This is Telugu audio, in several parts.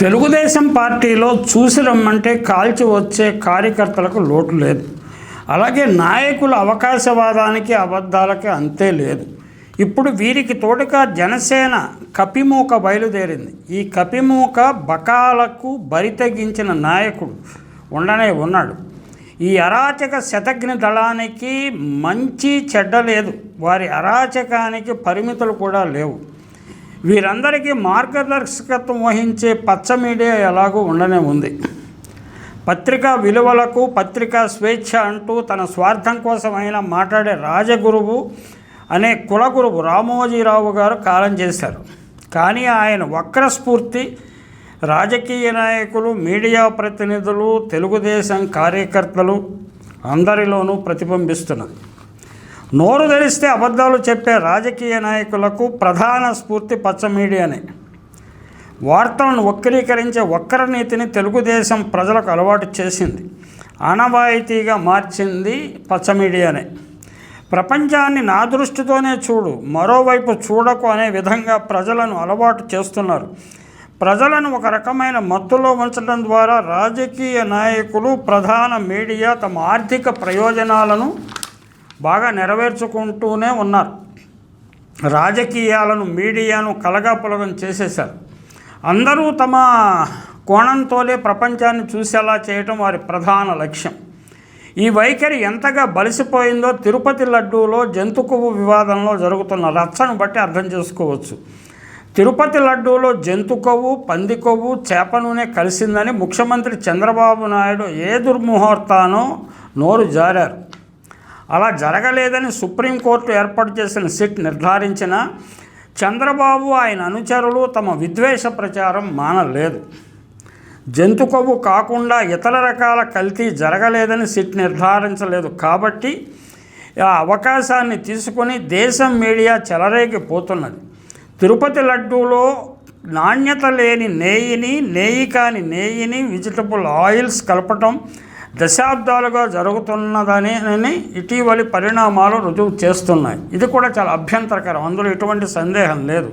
తెలుగుదేశం పార్టీలో చూసి రమ్మంటే కాల్చి వచ్చే కార్యకర్తలకు లోటు లేదు. అలాగే నాయకుల అవకాశవాదానికి అబద్ధాలకి అంతే లేదు. ఇప్పుడు వీరికి తోడుగా జనసేన కపిమూక బయలుదేరింది. ఈ కపిమూక బకాలకు బరితెగించిన నాయకుడు ఉండనే ఉన్నాడు. ఈ అరాచక శతఘ్ని దళానికి మంచి చెడ్డ లేదు. వారి అరాచకానికి పరిమితులు కూడా లేవు. వీరందరికీ మార్గదర్శకత్వం వహించే పచ్చ మీడియా ఎలాగూ ఉండనే ఉంది. పత్రికా విలువలకు పత్రికా స్వేచ్ఛ అంటూ తన స్వార్థం కోసమైనా మాట్లాడే రాజగురువు అనే కులగురువు రామోజీరావు గారు కాలం చేశారు. కానీ ఆయన వక్రస్ఫూర్తి రాజకీయ నాయకులు మీడియా ప్రతినిధులు తెలుగుదేశం కార్యకర్తలు అందరిలోనూ ప్రతిబింబిస్తున్నది నోరు తెరిస్తే అబద్ధాలు చెప్పే రాజకీయ నాయకులకు ప్రధాన స్ఫూర్తి పచ్చ మీడియానే వార్తలను వక్రీకరించే వక్ర నీతిని తెలుగుదేశం ప్రజలకు అలవాటు చేసింది. ఆనవాయితీగా మార్చింది పచ్చ మీడియానే ప్రపంచాన్ని నా దృష్టితోనే చూడు మరోవైపు చూడకు అనే విధంగా ప్రజలను అలవాటు చేస్తున్నారు. ప్రజలను ఒక రకమైన మత్తులో ఉంచడం ద్వారా రాజకీయ నాయకులు ప్రధాన మీడియా తమ ఆర్థిక ప్రయోజనాలను బాగా నెరవేర్చుకుంటూనే ఉన్నారు. రాజకీయాలను మీడియాను కలగాపులగం చేసేశారు. అందరూ తమ కోణంతోనే ప్రపంచాన్ని చూసేలా చేయటం వారి ప్రధాన లక్ష్యం. ఈ వైఖరి ఎంతగా బలిసిపోయిందో తిరుపతి లడ్డూలో జంతు కొవ్వు వివాదంలో జరుగుతున్న రచ్చను బట్టి అర్థం చేసుకోవచ్చు. తిరుపతి లడ్డూలో జంతు కొవ్వు పంది కొవ్వు చేప నూనె కలిసిందని ముఖ్యమంత్రి చంద్రబాబు నాయుడు ఏ దుర్ముహూర్తానో నోరు జారారు. అలా జరగలేదని సుప్రీంకోర్టు ఏర్పాటు చేసిన సిట్ నిర్ధారించిన చంద్రబాబు ఆయన అనుచరులు తమ విద్వేష ప్రచారం మానలేదు. జంతు కొవ్వు కాకుండా ఇతర రకాల కల్తీ జరగలేదని సిట్ నిర్ధారించలేదు కాబట్టి ఆ అవకాశాన్ని తీసుకొని దేశం మీడియా చెలరేగిపోతున్నది. తిరుపతి లడ్డూలో నాణ్యత లేని నేయిని నేయి కాని నేయిని వెజిటబుల్ ఆయిల్స్ కలపటం దశాబ్దాలుగా జరుగుతున్నదని అని ఇటీవలి పరిణామాలు రుజువు చేస్తున్నాయి. ఇది కూడా చాలా అభ్యంతరకరం. అందులో ఎటువంటి సందేహం లేదు.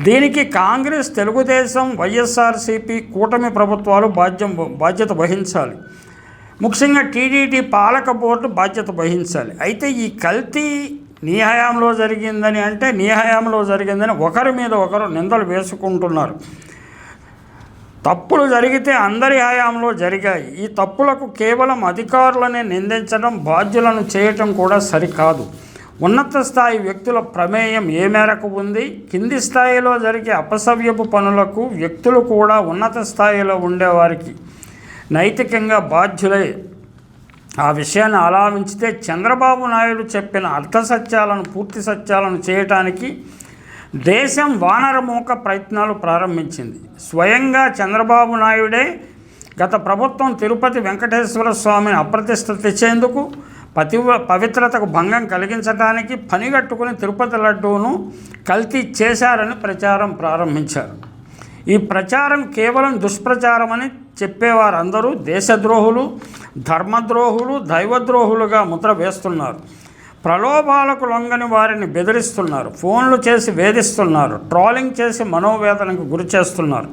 దీనికి కాంగ్రెస్ తెలుగుదేశం వైఎస్ఆర్సీపీ కూటమి ప్రభుత్వాలు బాధ్యం బాధ్యత వహించాలి. ముఖ్యంగా టీడీటీ పాలక బోర్డు బాధ్యత వహించాలి. అయితే ఈ కల్తీ నీ హయాంలో జరిగిందని అంటే నీ హయాంలో జరిగిందని ఒకరి మీద ఒకరు నిందలు వేసుకుంటున్నారు. తప్పులు జరిగితే అందరి హయాంలో జరిగాయి. ఈ తప్పులకు కేవలం అధికారులనే నిందించడం బాధ్యులను చేయటం కూడా సరికాదు. ఉన్నత స్థాయి వ్యక్తుల ప్రమేయం ఏ మేరకు ఉంది? కింది స్థాయిలో జరిగే అపసవ్యపు పనులకు వ్యక్తులు కూడా ఉన్నత స్థాయిలో ఉండేవారికి నైతికంగా బాధ్యులే. ఆ విషయాన్ని ఆలావించితే చంద్రబాబు నాయుడు చెప్పిన అర్థ సత్యాలను పూర్తి సత్యాలను చేయటానికి దేశం వానరమూక ప్రయత్నాలు ప్రారంభించింది. స్వయంగా చంద్రబాబు నాయుడే గత ప్రభుత్వం తిరుపతి వెంకటేశ్వర స్వామిని అప్రతిష్ట తెచ్చేందుకు పతి పవిత్రతకు భంగం కలిగించడానికి పనిగట్టుకుని తిరుపతి లడ్డూను కల్తీ చేశారని ప్రచారం ప్రారంభించారు. ఈ ప్రచారం కేవలం దుష్ప్రచారమని చెప్పేవారందరూ దేశద్రోహులు ధర్మద్రోహులు దైవద్రోహులుగా ముద్ర వేస్తున్నారు. ప్రలోభాలకు లొంగని వారిని బెదిరిస్తున్నారు. ఫోన్లు చేసి వేధిస్తున్నారు. ట్రాలింగ్ చేసి మనోవేదనకు గురి చేస్తున్నారు.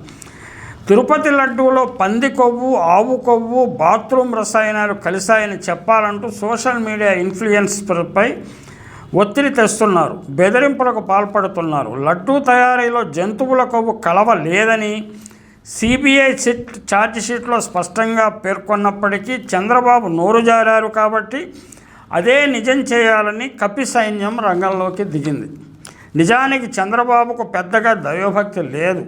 తిరుపతి లడ్డూలో పంది కొవ్వు ఆవు కొవ్వు బాత్రూమ్ రసాయనాలు కలిశాయని చెప్పాలంటూ సోషల్ మీడియా ఇన్ఫ్లుయెన్స్పై ఒత్తిడి తెస్తున్నారు. బెదిరింపులకు పాల్పడుతున్నారు. లడ్డూ తయారీలో జంతువుల కొవ్వు కలవ లేదని సిబిఐ సిట్ ఛార్జ్షీట్లో స్పష్టంగా పేర్కొన్నప్పటికీ చంద్రబాబు నోరు జారారు కాబట్టి అదే నిజం చేయాలని కపి సైన్యం రంగంలోకి దిగింది. నిజానికి చంద్రబాబుకు పెద్దగా దైవభక్తి లేదు.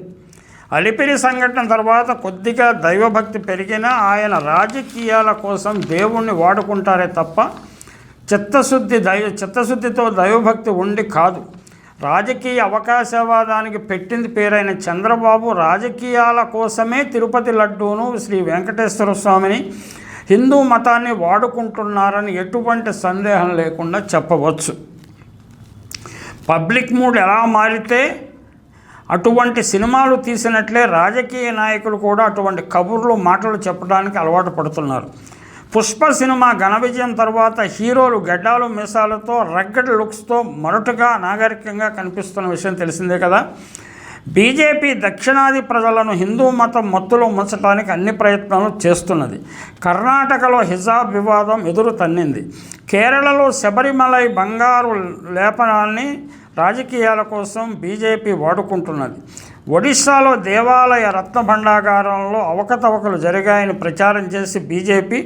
అలిపిరి సంఘటన తర్వాత కొద్దిగా దైవభక్తి పెరిగినా ఆయన రాజకీయాల కోసం దేవుణ్ణి వాడుకుంటారే తప్ప చిత్తశుద్ధి దైవ చిత్తశుద్ధితో దైవభక్తి ఉండి కాదు. రాజకీయ అవకాశవాదానికి పెట్టింది పేరైన చంద్రబాబు రాజకీయాల కోసమే తిరుపతి లడ్డూను శ్రీ వెంకటేశ్వర స్వామిని హిందూ మతాన్ని వాడుకుంటున్నారని ఎటువంటి సందేహం లేకుండా చెప్పవచ్చు. పబ్లిక్ మూడ్ ఎలా మారితే అటువంటి సినిమాలు తీసినట్లే రాజకీయ నాయకులు కూడా అటువంటి కబుర్లు మాటలు చెప్పడానికి అలవాటు పడుతున్నారు. పుష్ప సినిమా ఘన విజయం తర్వాత హీరోలు గడ్డాలు మీసాలతో రగ్గడి లుక్స్తో మొరటుగా నాగరికంగా కనిపిస్తున్న విషయం తెలిసిందే కదా. బీజేపీ దక్షిణాది ప్రజలను హిందూ మతం మత్తులో ముంచడానికి అన్ని ప్రయత్నాలు చేస్తున్నది. కర్ణాటకలో హిజాబ్ వివాదం ఎదురు తన్నింది. కేరళలో శబరిమలై బంగారు లేపనాన్ని రాజకీయాల కోసం బీజేపీ వాడుకుంటున్నది. ఒడిశాలో దేవాలయ రత్నభండాగారంలో అవకతవకలు జరిగాయని ప్రచారం చేసి బీజేపీ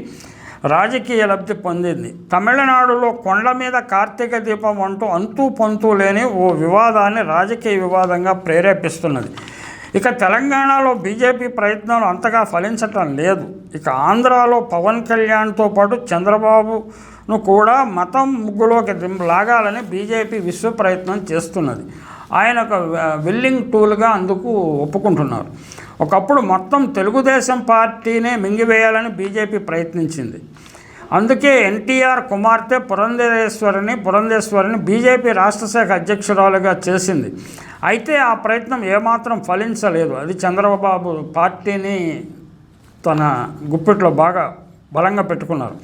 రాజకీయ లబ్ధి పొందింది. తమిళనాడులో కొండ మీద కార్తీక దీపం అంటూ అంతూ పొంతూ లేని ఓ వివాదాన్ని రాజకీయ వివాదంగా ప్రేరేపిస్తున్నది. ఇక తెలంగాణలో బీజేపీ ప్రయత్నాలు అంతగా ఫలించటం లేదు. ఇక ఆంధ్రాలో పవన్ కళ్యాణ్తో పాటు చంద్రబాబును కూడా మతం ముగ్గులోకి దిం- లాగాలని బీజేపీ విశ్వ ప్రయత్నం చేస్తున్నది. ఆయన ఒక విల్లింగ్ టూల్గా అందుకు ఒప్పుకుంటున్నారు. ఒకప్పుడు మొత్తం తెలుగుదేశం పార్టీనే మింగివేయాలని బీజేపీ ప్రయత్నించింది. అందుకే ఎన్టీఆర్ కుమార్తె పురంధేశ్వరిని పురంధేశ్వరిని బీజేపీ రాష్ట్ర శాఖ అధ్యక్షురాలుగా చేసింది. అయితే ఆ ప్రయత్నం ఏమాత్రం ఫలించలేదు. అది చంద్రబాబు పార్టీని తన గుప్పిట్లో బాగా బలంగా పెట్టుకున్నారు.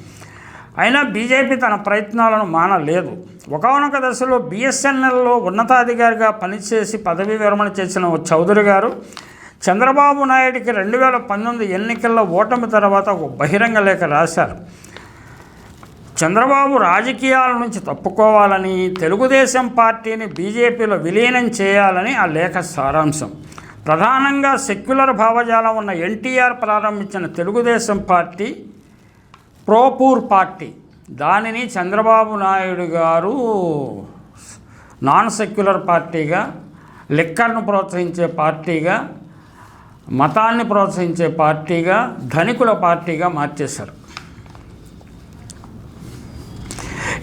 అయినా బీజేపీ తన ప్రయత్నాలను మానలేదు. ఒకనొక దశలో బీఎస్ఎన్ఎల్లో ఉన్నతాధికారిగా పనిచేసి పదవీ విరమణ చేసిన ఓ చౌదరి గారు చంద్రబాబు నాయుడికి రెండు వేల పంతొమ్మిది ఎన్నికల్లో ఓటమి తర్వాత ఒక బహిరంగ లేఖ రాశారు. చంద్రబాబు రాజకీయాల నుంచి తప్పుకోవాలని తెలుగుదేశం పార్టీని బీజేపీలో విలీనం చేయాలని ఆ లేఖ సారాంశం. ప్రధానంగా సెక్యులర్ భావజాలం ఉన్న ఎన్టీఆర్ ప్రారంభించిన తెలుగుదేశం పార్టీ ప్రోపూర్ పార్టీ. దానిని చంద్రబాబు నాయుడు గారు నాన్ సెక్యులర్ పార్టీగా లిక్కర్ను ప్రోత్సహించే పార్టీగా మతాన్ని ప్రోత్సహించే పార్టీగా ధనికుల పార్టీగా మార్చేశారు.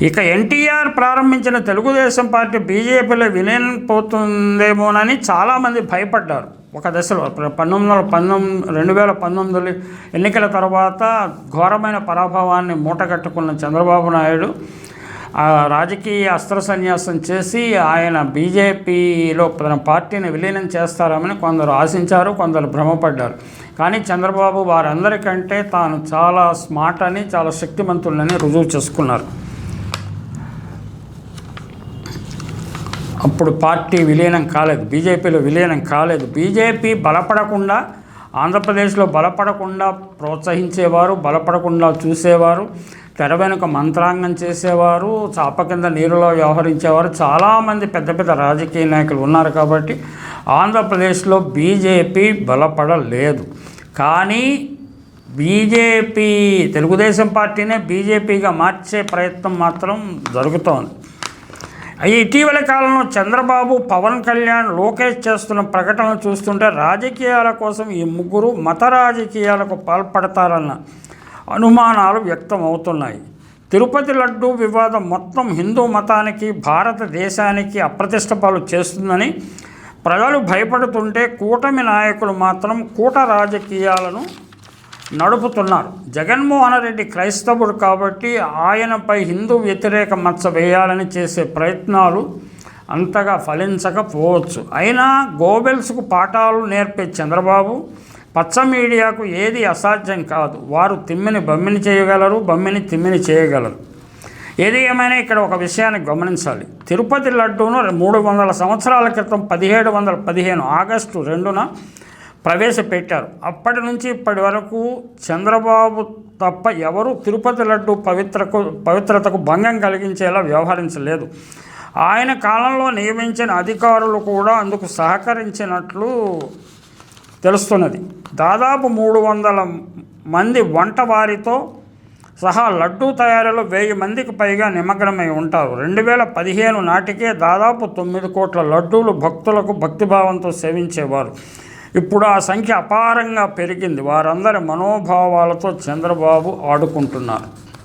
ఇక ఎన్టీఆర్ ప్రారంభించిన తెలుగుదేశం పార్టీ బీజేపీలో విలీనం పోతుందేమోనని చాలామంది భయపడ్డారు. ఒక దశలో పంతొమ్మిది వందల పంతొమ్మిది రెండు వేల పంతొమ్మిది ఎన్నికల తర్వాత ఘోరమైన పరాభవాన్ని మూటగట్టుకున్న చంద్రబాబు నాయుడు రాజకీయ అస్త్ర సన్యాసం చేసి ఆయన బీజేపీలో తన పార్టీని విలీనం చేస్తారని కొందరు ఆశించారు కొందరు భ్రమపడ్డారు. కానీ చంద్రబాబు వారందరికంటే తాను చాలా స్మార్ట్ అని చాలా శక్తిమంతులని రుజువు చేసుకున్నారు. అప్పుడు పార్టీ విలీనం కాలేదు బీజేపీలో విలీనం కాలేదు. బీజేపీ బలపడకుండా ఆంధ్రప్రదేశ్లో బలపడకుండా ప్రోత్సహించేవారు బలపడకుండా చూసేవారు. తెర వెనుక మంత్రాంగం చేసేవారు చాప కింద నీరులో వ్యవహరించేవారు. చాలామంది పెద్ద పెద్ద రాజకీయ నాయకులు ఉన్నారు కాబట్టి ఆంధ్రప్రదేశ్లో బీజేపీ బలపడలేదు. కానీ బీజేపీ తెలుగుదేశం పార్టీనే బీజేపీగా మార్చే ప్రయత్నం మాత్రం జరుగుతోంది. ఈ ఇటీవల కాలంలో చంద్రబాబు పవన్ కళ్యాణ్ లోకేష్ చేస్తున్న ప్రకటనలు చూస్తుంటే రాజకీయాల కోసం ఈ ముగ్గురు మత రాజకీయాలకు పాల్పడతారన్న అనుమానాలు వ్యక్తం అవుతున్నాయి తిరుపతి లడ్డూ వివాదం మొత్తం హిందూ మతానికి భారతదేశానికి అప్రతిష్ట పాలు చేస్తుందని ప్రజలు భయపడుతుంటే కూటమి నాయకులు మాత్రం కూట రాజకీయాలను నడుపుతున్నారు. జగన్మోహన్ రెడ్డి క్రైస్తవుడు కాబట్టి ఆయనపై హిందూ వ్యతిరేక మచ్చ వేయాలని చేసే ప్రయత్నాలు అంతగా ఫలించకపోవచ్చు. అయినా గోబెల్స్కు పాఠాలు నేర్పే చంద్రబాబు పచ్చ మీడియాకు ఏది అసాధ్యం కాదు. వారు తిమ్మిని బమ్మిని చేయగలరు బమ్మిని తిమ్మిని చేయగలరు. ఏది ఏమైనా ఇక్కడ ఒక విషయాన్ని గమనించాలి. తిరుపతి లడ్డూను మూడు వందల సంవత్సరాల క్రితం పదిహేడు వందల పదిహేను ఆగస్టు రెండున ప్రవేశపెట్టారు. అప్పటి నుంచి ఇప్పటి వరకు చంద్రబాబు తప్ప ఎవరు తిరుపతి లడ్డు పవిత్రకు పవిత్రతకు భంగం కలిగించేలా వ్యవహరించలేదు. ఆయన కాలంలో నియమించిన అధికారులు కూడా అందుకు సహకరించినట్లు తెలుస్తున్నది. దాదాపు మూడు వందల మంది వంటవారితో సహా లడ్డూ తయారీలో వెయ్యి మందికి పైగా నిమగ్నమై ఉంటారు. రెండు వేల పదిహేను నాటికే దాదాపు తొమ్మిది కోట్ల లడ్డూలు భక్తులకు భక్తిభావంతో సేవించేవారు. ఇప్పుడు ఆ సంఖ్య అపారంగా పెరిగింది. వారందరి మనోభావాలతో చంద్రబాబు ఆడుకుంటున్నారు.